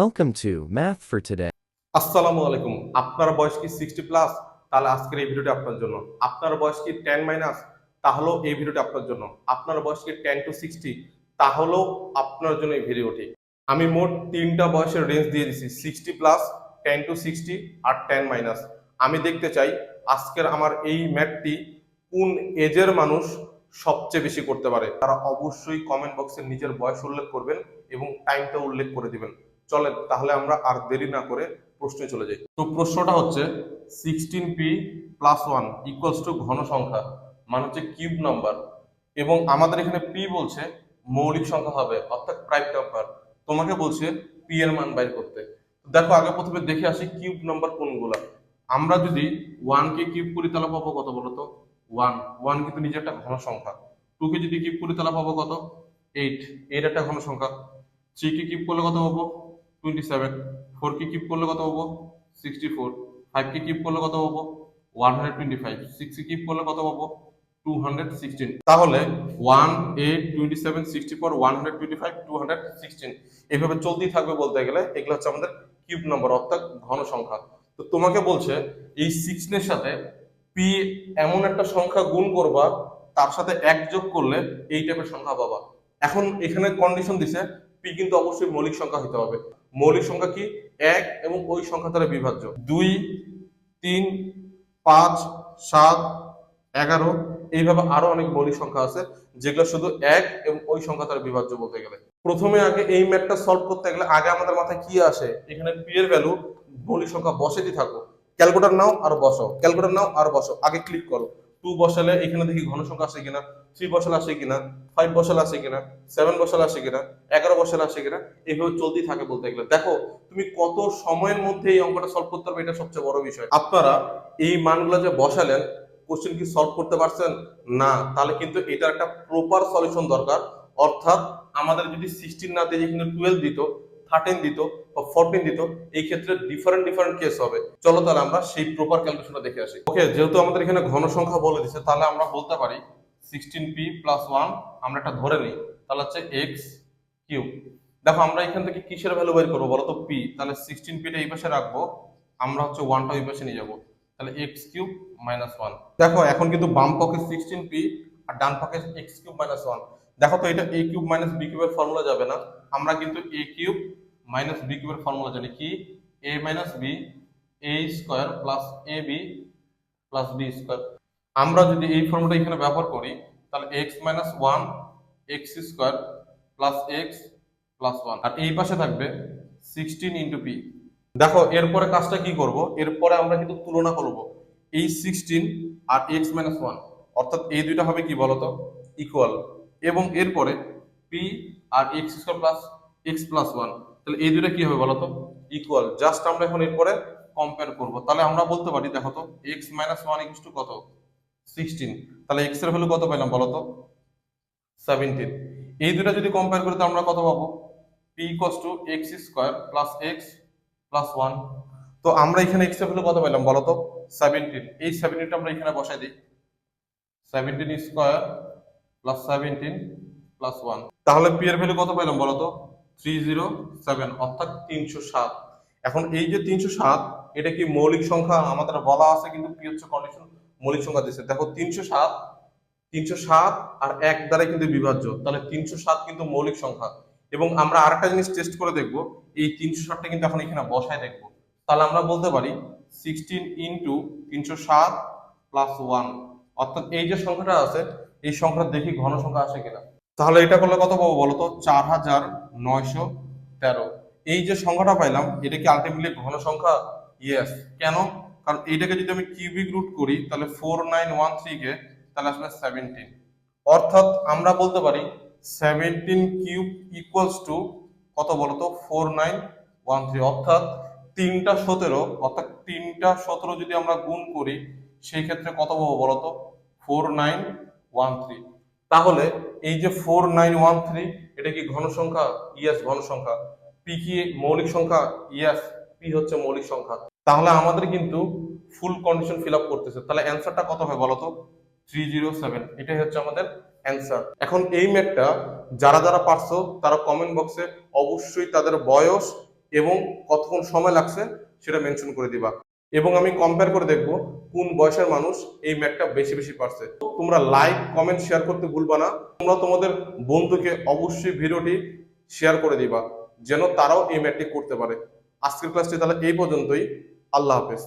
Welcome to Math for Today. আসসালামু আলাইকুম। আপনার বয়স কি সিক্সটি প্লাস তাহলে আজকের এই ভিডিওটি আপনার জন্য। আপনার বয়স কি টেন মাইনাস তাহলেও এই ভিডিওটি আপনার জন্য। আপনার বয়স কি টেন টু সিক্সটি তাহলেও আপনার জন্য এই ভিডিওটি। আমি মোট তিনটা বয়সের রেঞ্জ দিয়ে দিছি sixty plus ten to sixty R ten minus আমি দেখতে চাই আজকের আমার এই ম্যাথটি কোন এজের মানুষ সবচেয়ে বেশি করতে পারে। তারা অবশ্যই কমেন্ট বক্সে নিজের বয়স উল্লেখ করবেন এবং টাইমটা উল্লেখ করে দিবেন। চলেন তাহলে আমরা আর দেরি না করে প্রশ্নে চলে যাই। তো প্রশ্নটা হচ্ছে sixteen P plus one equals to ঘন সংখ্যা মানে হচ্ছে কিউব নাম্বার এবং আমাদের এখানে পি বলছে মৌলিক সংখ্যা হবে, অর্থাৎ প্রাইম নাম্বার তোমাকে বলছে পি এর মান বাইর করতে। দেখো, আগে প্রথমে দেখে আসি কিউব নাম্বার কোনগুলা। আমরা যদি ওয়ান কে কিউব করি, তাহলে পাবো কত বলো তো? ওয়ান ওয়ান কিন্তু নিজের একটা ঘন সংখ্যা। টু কে যদি কিউব করি, তাহলে পাবো কত? এইট এর একটা ঘন সংখ্যা। থ্রি কে কিউব করলে কত পাবো? টোয়েন্টি সেভেন ফোর কে কিউব করলে কত পাবো সিক্সটি ফোর ফাইভ কে কিউব করলে কত পাবো one hundred twenty five six কে কিউব করলে কত পাবো টু হান্ড্রেড সিক্সটিন তাহলে one eight twenty seven sixty four one hundred twenty five two hundred sixteen এইভাবে চলতেই থাকবে বলতে গেলে, এগুলো হচ্ছে আমাদের কিউব নম্বর, অর্থাৎ ঘন সংখ্যা। তো তোমাকে বলছে, এই সিক্সটিনের সাথে পি এমন একটা সংখ্যা গুণ করবা, তার সাথে এক যোগ করলে এই টাইপের সংখ্যা পাবা। এখন এখানে কন্ডিশন দিছে পি কিন্তু অবশ্যই মৌলিক সংখ্যা হতে হবে। মৌলিক সংখ্যা কি? এক এবং ওই সংখ্যা দ্বারা বিভাজ্য। দুই, তিন, পাঁচ, সাত, এগারো, এইভাবে আরও অনেক মৌলিক সংখ্যা আছে, যেগুলো শুধু এক এবং ওই সংখ্যা দ্বারা বিভাজ্য বলতে গেলে। প্রথমে আগে এই ম্যাথটা সলভ করতে গেলে আগে আমাদের মাথায় কি আসে? এখানে পি এর ভ্যালু মৌলিক সংখ্যা বসেই থাকো ক্যালকুলেটর নাও আর বসো ক্যালকুলেটর নাও আর বসো আগে ক্লিক করো। টু বসালে এখানে দেখি ঘন সংখ্যা আসে কিনা থ্রি বসালে আসে কিনা ফাইভ বসালে আসে কিনা সেভেন বসালে আসে কিনা, এগারো বসালে আসে কিনা এইভাবে চলতেই থাকে বলতে গেলে। দেখো, তুমি কত সময়ের মধ্যে এই অঙ্কটা সলভ করতে পারবে, এটা সবচেয়ে বড় বিষয়। আপনারা এই মানগুলো যে বসালেন কোশ্চেন কি সলভ করতে পারছেন? না, তাহলে কিন্তু এটার একটা প্রপার সলিউশন দরকার। অর্থাৎ আমাদের যদি সিক্সটিন না দিয়ে কিন্তু টুয়েলভ দিত থার্টিন দিত বা ফোরটিন দিত, এই ক্ষেত্রে ডিফারেন্ট ডিফারেন্ট কেস হবে। চলো তাহলে আমরা সেই প্রপার ক্যালকুলেশনটা দেখে আসি। ওকে যেহেতু আমাদের এখানে ঘন সংখ্যা বলে দিছে, তাহলে আমরা বলতে পারি সিক্সটিন পি প্লাস ওয়ান আমরা একটা ধরে নিই, তাহলে হচ্ছে এক্স কিউব দেখো, আমরা এখান থেকে কিসের ভ্যালু বের করব বলো তো পি তাহলে সিক্সটিন পিটা এই পাশে রাখব, আমরা হচ্ছে ওয়ানটা ওই পাশে নিয়ে যাব। তাহলে এক্স কিউব মাইনাস ওয়ান দেখো, এখন কিন্তু বাম পক্ষে সিক্সটিন পি আর ডান পক্ষে এক্স কিউব মাইনাস ওয়ান দেখো তো, এটা এ কিউব মাইনাস বি কিউবের ফর্মুলা যাবে না। আমরা কিন্তু এ কিউব মাইনাস বি কিউবের ফর্মুলা জানি কি? A minus B A square plus A B plus B square আমরা যদি এই ফর্মুলা এখানে ব্যবহার করি, তাহলে X minus one X square plus X plus one আর এই পাশে থাকবে সিক্সটিন ইন্টু পি দেখো, এরপরে কাজটা কি করব? এরপরে আমরা কিন্তু তুলনা করব এই সিক্সটিন আর এক্স মাইনাস ওয়ান অর্থাৎ এই দুইটা হবে কি বলতো? ইকুয়াল এবং এরপরে P R X square plus X plus one তাহলে এই দুইটা কি হবে বলো তো? ইকুয়াল জাস্ট আমরা এখন এরপরে কম্পেয়ার করব। তাহলে আমরা বলতে পারি, দেখো তো X minus one equal to কত? সিক্সটিন তাহলে এক্সের ভ্যালু কত পেলাম বলো তো? সেভেন্টিন এই দুটা যদি কম্পেয়ার করি তো আমরা কত পাবো? P equals to X square plus X plus one তো আমরা এখানে এক্সের ভ্যালু কত পেলাম বলো তো? সেভেন্টিন এই সেভেন্টিনটা আমরা এখানে বসাই দিই। Seventeen square plus seventeen plus one তাহলে পি এর ভ্যালু কত পেলাম বলো তো? থ্রি জিরো সেভেন অর্থাৎ তিনশো সাত। এখন এই যে তিনশো সাত, এটা কি মৌলিক সংখ্যা? আমাদের বলা আছে কিন্তু পি হচ্ছে কন্ডিশন মৌলিক সংখ্যা দিচ্ছে দেখো, তিনশো সাত তিনশো সাত আর এক দ্বারা কিন্তু বিভাজ্য। তাহলে তিনশো সাত কিন্তু মৌলিক সংখ্যা। এবং আমরা আরেকটা জিনিস টেস্ট করে দেখব। এই তিনশো ষাটটা কিন্তু এখন এখানে বসায় দেখব। তাহলে আমরা বলতে পারি সিক্সটিন ইন্টু তিনশো সাত প্লাস ওয়ান অর্থাৎ এই যে সংখ্যাটা আছে, এই সংখ্যা দেখি ঘন সংখ্যা আসে কিনা। তাহলে এটা করলে কত পাবো বলো তো? চার হাজার নয়শো তেরো। এই যে সংখ্যাটা পাইলাম, এটা কি আলটিমেটলি ঘন সংখ্যা? ইয়েস কেন? কারণ এইটাকে যদি আমি কিউবিক রুট করি, তাহলে ফোর নাইন ওয়ান থ্রিকে তাহলে আসবে সেভেন্টিন অর্থাৎ আমরা বলতে পারি সেভেন্টিন কিউব ইকুয়ালস টু কত বলতো ফোর নাইন ওয়ান থ্রি অর্থাৎ তিনটা সতেরো, অর্থাৎ তিনটা সতেরো যদি আমরা গুণ করি, সেই ক্ষেত্রে কত পাবো বলতো ফোর নাইন ওয়ান থ্রি তাহলে এই যে ফোর নাইন ওয়ান থ্রি এটা কি ঘন সংখ্যা? ইয়াস ঘন সংখ্যা। পি কি মৌলিক সংখ্যা? ইয়াস পি হচ্ছে মৌলিক সংখ্যা। তাহলে আমাদের কিন্তু ফুল কন্ডিশন ফিল আপ করতেছে। তাহলে অ্যান্সারটা কত হয় বলতো? থ্রি জিরো সেভেন এটাই হচ্ছে আমাদের অ্যান্সার এখন এই ম্যাথটা যারা যারা পারছ, তারা কমেন্ট বক্সে অবশ্যই তাদের বয়স এবং কতক্ষণ সময় লাগছে সেটা মেনশন করে দিবা। এবং আমি কম্পেয়ার করে দেখব কোন বয়সের মানুষ এই ম্যাপটা বেশি বেশি পারছে। তোমরা লাইক কমেন্ট শেয়ার করতে ভুলবা না। তোমরা তোমাদের বন্ধুকে অবশ্যই ভিডিওটি শেয়ার করে দিবা, যেন তারাও এই ম্যাপটি করতে পারে। আজকের ক্লাসটি তাহলে এই পর্যন্তই। আল্লাহ হাফেজ।